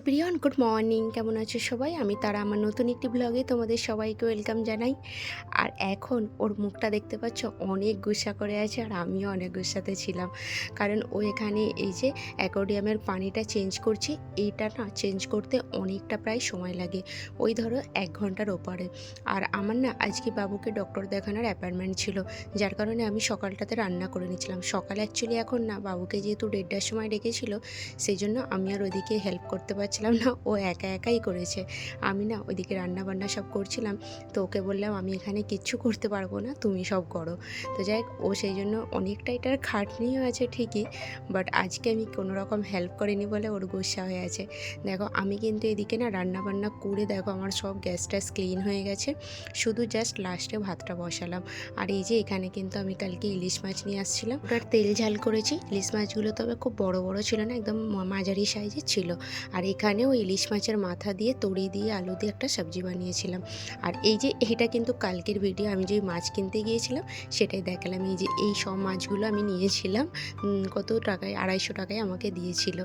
Everyone, good morning. কেমন আছো সবাই? আমি তারা, আমার নতুন একটি ব্লগে তোমাদের সবাইকে ওয়েলকাম জানাই। আর এখন ওর মুখটা দেখতে পাচ্ছ, অনেক গুসা করে আছে আর আমিও অনেক গুসাতে ছিলাম। কারণ ও এখানে এই যে অ্যাকোডিয়ামের পানিটা চেঞ্জ করছে, এইটা না চেঞ্জ করতে অনেকটা প্রায় সময় লাগে। ওই ধরো এক ঘণ্টার ওপারে। আর আমার না আজকে বাবুকে ডক্টর দেখানোর অ্যাপয়েন্টমেন্ট ছিল, যার কারণে আমি সকালটাতে রান্না করে নিয়েছিলাম। সকাল অ্যাকচুয়ালি এখন না বাবুকে যেহেতু দেড়টার সময় ডেকেছিল সেই জন্য আমি আর ওদিকে হেল্প করতে পারছিলাম না, ও একা একাই করেছে। আমি না ওইদিকে রান্না বান্না সব করছিলাম, তো ওকে বললাম, আমি এখানে কিচ্ছু করতে পারব না, তুমি সব করো। তো যাই ও সেই জন্য অনেকটা এটার খাটনিও আছে ঠিকই বাট আজকে আমি কোনো রকম হেল্প করিনি বলে ওর গুসা হয়ে আছে। দেখো, আমি কিন্তু এদিকে না রান্না বান্না করে দেখো, আমার সব গ্যাস ট্যাস ক্লিন হয়ে গেছে, শুধু জাস্ট লাস্টে ভাতটা বসালাম। আর এই যে এখানে কিন্তু আমি কালকে ইলিশ মাছ নিয়ে আসছিলাম, ওটার তেল ঝাল করেছি। ইলিশ মাছগুলো তবে খুব বড় বড় ছিল না, একদম মাঝারি সাইজের ছিল। আর এখানেও ইলিশ মাছের মাথা দিয়ে তড়ি দিয়ে আলু দিয়ে একটা সবজি বানিয়েছিলাম। আর এই যে এটা কিন্তু কালকের ভিডিও আমি যে মাছ কিনতে গিয়েছিলাম, সেটাই দেখালাম। এই যে এই সব মাছগুলো আমি নিয়েছিলাম কত টাকায়? আড়াইশো টাকায় আমাকে দিয়েছিল।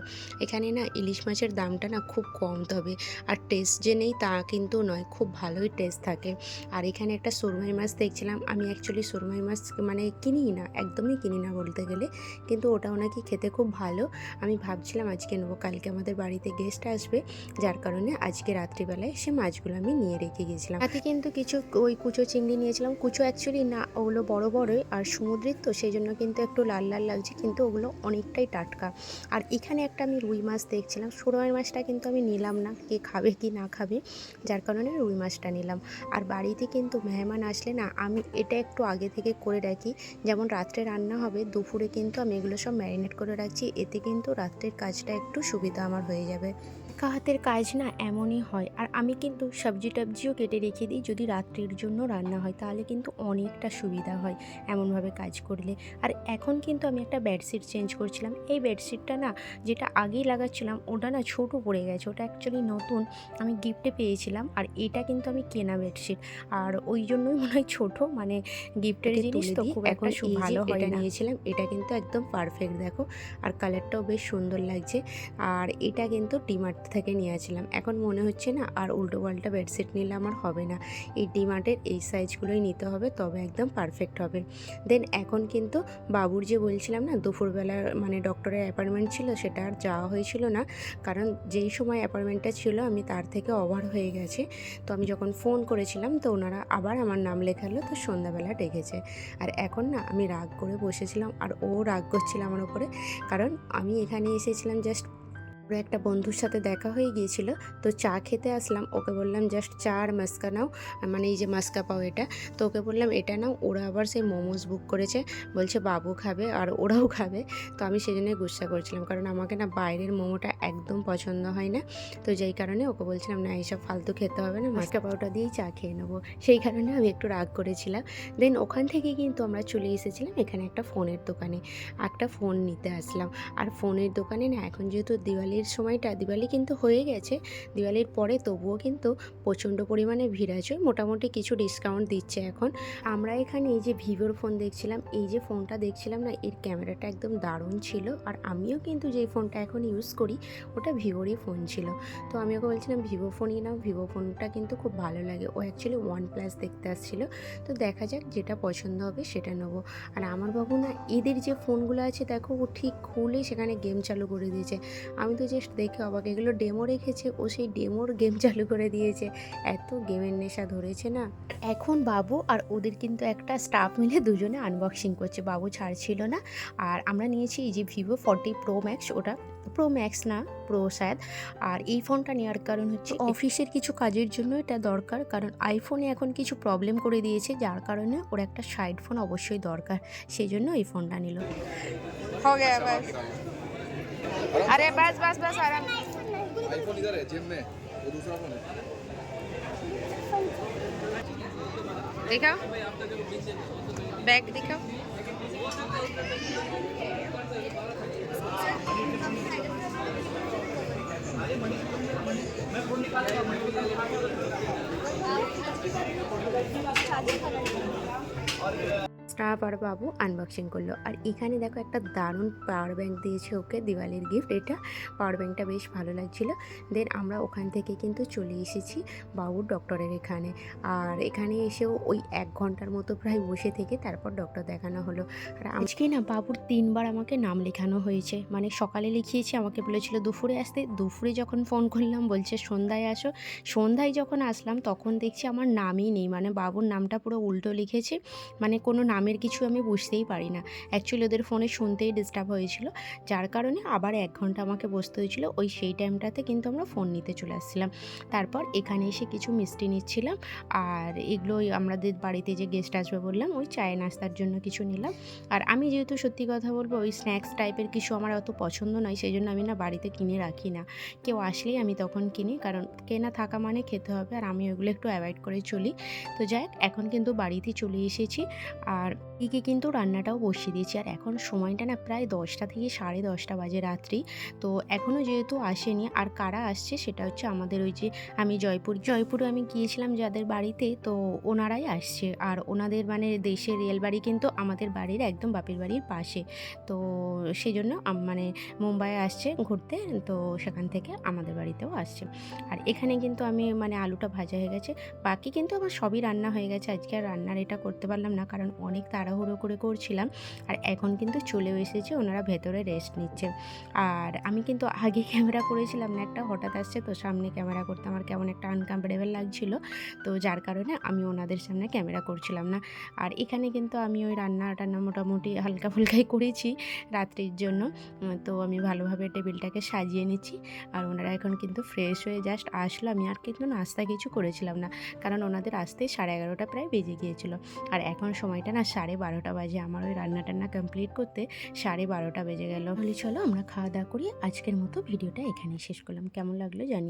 এখানে না ইলিশ মাছের দামটা না খুব কম তবে। আর টেস্ট যে নেই তা কিন্তু নয়, খুব ভালোই টেস্ট থাকে। আর এখানে একটা সুরমাই মাছ দেখছিলাম, আমি অ্যাকচুয়ালি সুরমাই মাছ মানে কিনি না, একদমই কিনি না বলতে গেলে। কিন্তু ওটাও নাকি খেতে খুব ভালো। আমি ভাবছিলাম আজকে নেব, কালকে আমাদের বাড়িতে গেস্ট আসবে। যার কারণে আজকে রাত্রিবেলায় সে মাছগুলো আমি নিয়ে রেখে গেছিলাম সাথে কিন্তু কিছু ওই কুচো চিংড়ি নিয়েছিলাম। কুচো অ্যাকচুয়ালি না, ওগুলো বড় বড়ই আর সমুদ্রের তো, সেই জন্য কিন্তু একটু লাল লাল লাগছে, কিন্তু ওগুলো অনেকটাই টাটকা। আর এখানে একটা আমি রুই মাছ দেখছিলাম। সুরমাই মাছটা কিন্তু আমি নিলাম না, কে খাবে কি না খাবে, যার কারণে রুই মাছটা নিলাম। আর বাড়িতে কিন্তু মেহমান আসলে না, আমি এটা একটু আগে থেকে করে রাখি। যেমন রাত্রে রান্না হবে, দুপুরে কিন্তু আমি এগুলো সব ম্যারিনেট করে রাখছি। এতে কিন্তু রাত্রের কাজটা একটু সুবিধা আমার হয়ে যাবে। একা হাতের কাজ না এমনই হয়। আর আমি কিন্তু সবজি টবজিও কেটে রেখে দিই যদি রাত্রির জন্য রান্না হয় তাহলে কিন্তু অনেকটা সুবিধা হয় এমনভাবে কাজ করলে। আর এখন কিন্তু আমি একটা বেডশিট চেঞ্জ করছিলাম। এই বেডশিটটা না যেটা আগেই লাগাচ্ছিলাম ওটা না ছোটো পড়ে গেছে। ওটা অ্যাকচুয়ালি নতুন আমি গিফটে পেয়েছিলাম। আর এটা কিন্তু আমি কেনা বেডশিট আর ওই জন্যই মনে হয় ছোটো মানে গিফটের জিনিস তো খুব এখন ভালো হয় নিয়েছিলাম। এটা কিন্তু একদম পারফেক্ট দেখো। আর কালারটাও বেশ সুন্দর লাগছে। আর এটা কিন্তু ডিমার্ট থেকে নিয়েছিলাম। এখন মনে হচ্ছে না আর উল্টো পাল্টা বেডশিট নিলে আমার হবে না। এই ডিমার্টের এই সাইজগুলোই নিতে হবে, তবে একদম পারফেক্ট হবে। দেন এখন কিন্তু বাবুর যে বলছিলাম না দুপুরবেলা মানে ডক্টরের অ্যাপয়েন্টমেন্ট ছিল, সেটা আর যাওয়া হয়েছিল না। কারণ যেই সময় অ্যাপয়েন্টমেন্টটা ছিল, আমি তার থেকে ওভার হয়ে গেছে। তো আমি যখন ফোন করেছিলাম, তো ওনারা আবার আমার নাম লেখালো, তো সন্ধ্যাবেলা ডেকেছে। আর এখন না, আমি রাগ করে বসেছিলাম, আর ও রাগ করছিল আমার ওপরে কারণ আমি এখানে এসেছিলাম জাস্ট একটা বন্ধুর সাথে দেখা হয়ে গিয়েছিল। তো চা খেতে আসলাম। ওকে বললাম, জাস্ট চা আর মাস্কা নাও। মানে এই যে মাস্কা পাও এটা। তো ওকে বললাম, এটা নাও। ওরা আবার সেই মোমোস বুক করেছে। বলছে, বাবু খাবে আর ওরাও খাবে। তো আমি সেই জন্যই গুসা করছিলাম। কারণ আমাকে না বাইরের মোমোটা একদম পছন্দ হয় না। তো যেই কারণে ওকে বলছিলাম, না, এইসব ফালতু খেতে হবে না। মাস্কা পাউটা দিয়েই চা খেয়ে নেব। সেই কারণে আমি একটু রাগ করেছিলাম। দেন ওখান থেকে কিন্তু আমরা চলে এসেছিলাম এখানে একটা ফোনের দোকানে। একটা ফোন নিতে আসলাম। আর ফোনের দোকানে না এখন যেহেতু দিওয়ালির সময়টা দিওয়ালি কিন্তু হয়ে গেছে। দিওয়ালির পরে তবুও কিন্তু প্রচণ্ড পরিমাণে ভিড় আছে। মোটামুটি কিছু ডিসকাউন্ট দিচ্ছে এখন। আমরা এখানে এই যে ভিভোর ফোন দেখছিলাম, এই যে ফোনটা দেখছিলাম না, এর ক্যামেরাটা একদম দারুণ ছিল। আর আমিও কিন্তু যেই ফোনটা এখন ইউজ করি, ওটা ভিভোরই ফোন ছিল। তো আমি ওকে বলছিলাম, ভিভো ফোনই নাও। ভিভো ফোনটা কিন্তু খুব ভালো লাগে। ও অ্যাকচুয়ালি ওয়ান প্লাস দেখতে আসছিল। তো দেখা যাক যেটা পছন্দ হবে সেটা নেব। আর আমার বাবু না, এদের যে ফোনগুলো আছে, দেখো ও ঠিক খুলে সেখানে গেম চালু করে দিয়েছে। আমি তো যে দেখে অবাক এগুলো ডেমো রেখেছে ও সেই ডেমোর গেম চালু করে দিয়েছে। এত গেমের নেশা ধরেছে না। এখন বাবু আর ওদের কিন্তু একটা স্টাফ মিলে দুজনে আনবক্সিং করছে। বাবু ছাড়ছিল না। আর আমরা নিয়েছি এই যে ভিভো ফর্টি প্রো ম্যাক্স ওটা প্রো ম্যাক্স না প্রো স্যাদ আর এই ফোনটা নেওয়ার কারণ হচ্ছে অফিসের কিছু কাজের জন্য এটা দরকার। কারণ আইফোনে এখন কিছু প্রবলেম করে দিয়েছে। যার কারণে ওর একটা সাইড ফোন অবশ্যই দরকার। সেই জন্য এই ফোনটা নিল। अरे बस बस बस आराम। आईफोन इधर है जिम में। वो दूसरा फ़ोन है। दिखाओ। बैग दिखाओ। স্নাপ আর বাবু আনবক্সিং করল। আর এখানে দেখো একটা দারুণ পাওয়ার ব্যাঙ্ক দিয়েছে ওকে, দিওয়ালির গিফট এটা পাওয়ার ব্যাঙ্কটা বেশ ভালো লাগছিল। দেন আমরা ওখান থেকে কিন্তু চলে এসেছি বাবুর ডক্টরের এখানে। আর এখানে এসেও ওই এক ঘণ্টার মতো প্রায় বসে থেকে তারপর ডক্টর দেখানো হলো। আর আজকে না বাবুর তিনবার আমাকে নাম লেখানো হয়েছে। মানে সকালে লিখিয়েছি, আমাকে বলেছিল দুপুরে আসতে। দুপুরে যখন ফোন করলাম, বলছে সন্ধ্যায় আসো। সন্ধ্যায় যখন আসলাম, তখন দেখছি আমার নামই নেই। মানে বাবুর নামটা পুরো উল্টো লিখেছে। মানে কোনো নামের কিছু আমি বুঝতেই পারি না। অ্যাকচুয়ালি ওদের ফোনে শুনতেই ডিস্টার্ব হয়েছিল। যার কারণে আবার এক ঘণ্টা আমাকে বসতে হয়েছিল। ওই সেই টাইমটাতে কিন্তু আমরা ফোন নিতে চলে আসছিলাম। তারপর এখানে এসে কিছু মিষ্টি নিচ্ছিলাম। আর এগুলোই আমাদের বাড়িতে যে গেস্ট আসবে বললাম, ওই চায়ে নাস্তার জন্য কিছু নিলাম। আর আমি যেহেতু সত্যি কথা বলব, ওই স্ন্যাক্স টাইপের কিছু আমার অত পছন্দ নয় সেই জন্য আমি না বাড়িতে কিনে রাখি না। কেউ আসলেই আমি তখন কিনি, কারণ কেনা থাকা মানে খেতে হবে। আর আমি ওগুলো একটু অ্যাভয়েড করে চলি। তো যাই এখন কিন্তু বাড়িতে চলে এসেছি। আর এদিকে কিন্তু রান্নাটাও বসিয়ে দিয়েছি। আর এখন সময়টা না প্রায় দশটা থেকে সাড়ে দশটা বাজে রাত্রি। তো এখনও যেহেতু আসেনি, আর কারা আসছে সেটা হচ্ছে আমাদের ওই যে আমি জয়পুর, জয়পুরে আমি গিয়েছিলাম যাদের বাড়িতে, তো ওনারাই আসছে। আর ওনাদের মানে দেশের রেল বাড়ি কিন্তু আমাদের বাড়ির একদম বাপের বাড়ির পাশে। তো সেই জন্য মানে মুম্বাইয়ে আসছে ঘুরতে, তো সেখান থেকে আমাদের বাড়িতেও আসছে। আর এখানে কিন্তু আমি মানে আলুটা ভাজা হয়ে গেছে। বাকি কিন্তু আমার সবই রান্না হয়ে গেছে। আজকে আর রান্নার এটা করতে পারলাম না, কারণ অনেক তাড়াহুড়ো করে করছিলাম আর এখন কিন্তু চলেও এসেছে, ওনারা ভেতরে রেস্ট নিচ্ছে। আর আমি কিন্তু আগে ক্যামেরা করেছিলাম না, একটা হঠাৎ আসছে তো সামনে ক্যামেরা করতে আমার কেমন একটা আনকমফোর্টেবল লাগছিল। তো যার কারণে আমি ওনাদের সামনে ক্যামেরা করছিলাম না। আর এখানে কিন্তু আমি ওই রান্না টান্না মোটামুটি হালকা ফুলকাই করেছি রাত্রির জন্য। তো আমি ভালোভাবে টেবিলটাকে সাজিয়ে নিচ্ছি আর ওনারা এখন কিন্তু ফ্রেশ হয়ে জাস্ট আসলো। আমি আর কিন্তু নাস্তা কিছু করেছিলাম না, কারণ ওনাদের আসতে সাড়ে এগারোটা প্রায় বেজে গিয়েছিল। আর এখন সময়টা না সাড়ে বারোটা বাজে আমার ওই রান্না টান্না কমপ্লিট করতে সাড়ে বারোটা বেজে গেল। বলি, চলো আমরা খাওয়া দাওয়া করি। আজকের মতো ভিডিওটা এখানেই শেষ করলাম। কেমন লাগল জানি